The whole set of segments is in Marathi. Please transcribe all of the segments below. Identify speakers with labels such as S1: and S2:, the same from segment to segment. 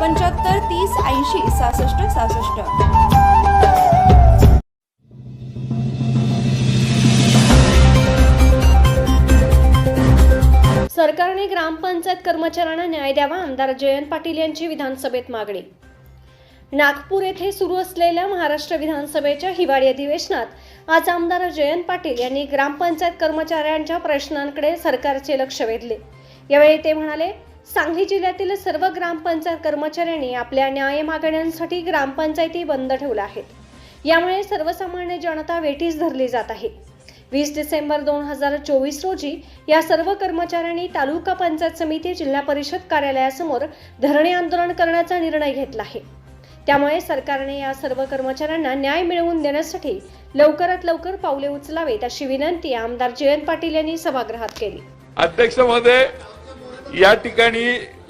S1: पंच्याहत्तर तीस ऐंशी सहासष्ट सहासष्ट.
S2: सरकारने ग्रामपंचायत कर्मचाऱ्यांना न्याय द्यावा आमदार जयंत पाटील यांची विधानसभेत मागणी. नागपूर येथे सुरू असलेल्या महाराष्ट्र विधानसभेच्या हिवाळी अधिवेशनात आज आमदार जयंत पाटील यांनी ग्रामपंचायत कर्मचाऱ्यांच्या प्रश्नांकडे सरकारचे लक्ष वेधले. यावेळी ते म्हणाले सांगली जिल्ह्यातील सर्व ग्रामपंचायत कर्मचाऱ्यांनी आपल्या न्याय मागण्यांसाठी ग्रामपंचायती बंद ठेवल्या आहेत. यामुळे सर्वसामान्य जनता वेठीस धरली जात आहे. वीस डिसेंबर दोन हजार चोवीस रोजी या सर्व कर्मचाऱ्यांनी तालुका पंचायत समिती जिल्हा परिषद कार्यालयासमोर धरणे आंदोलन करण्याचा निर्णय घेतला आहे. त्यामुळे सरकारने या सर्व कर्मचाऱ्यांना न्याय मिळवून देण्यासाठी लवकरात लवकर पावले उचलावेत अशी विनंती आमदार जयंत पाटील यांनी सभागृहात केली.
S3: अध्यक्ष महोदय या ठिकाणी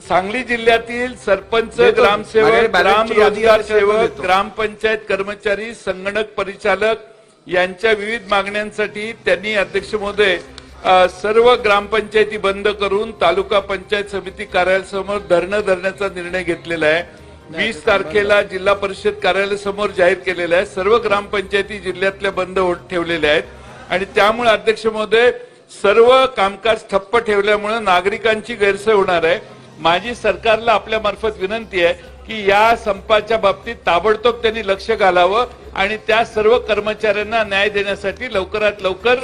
S3: सांगली जिल्ह्यातील सरपंच. ग्रामसेवक ग्राम रोजगार सेवक. ग्रामपंचायत कर्मचारी संगणक परिचालक यांच्या विविध मागण्यांसाठी त्यांनी अध्यक्ष महोदय सर्व ग्रामपंचायती बंद करून तालुका पंचायत समिती कार्यालयासमोर धरणं धरण्याचा निर्णय घेतलेला आहे वीस तारखेला जिल्हा परिषद कार्यालयासमोर जाहीर केलेला आहे सर्व ग्रामपंचायती जिल्ह्यातल्या बंद ठेवलेल्या आहेत आणि त्यामुळे अध्यक्ष महोदय सर्व कामकाज ठप्प ठेवल्यामुळे नागरिकांची गैरसोय होणार आहे माझी सरकारला आपल्या मार्फत विनंती आहे की या संपाच्या बाबतीत ताबडतोब त्यांनी लक्ष घालावं आणि त्या सर्व कर्मचाऱ्यांना न्याय देण्यासाठी लवकरात लवकर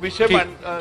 S3: विषय. मांड-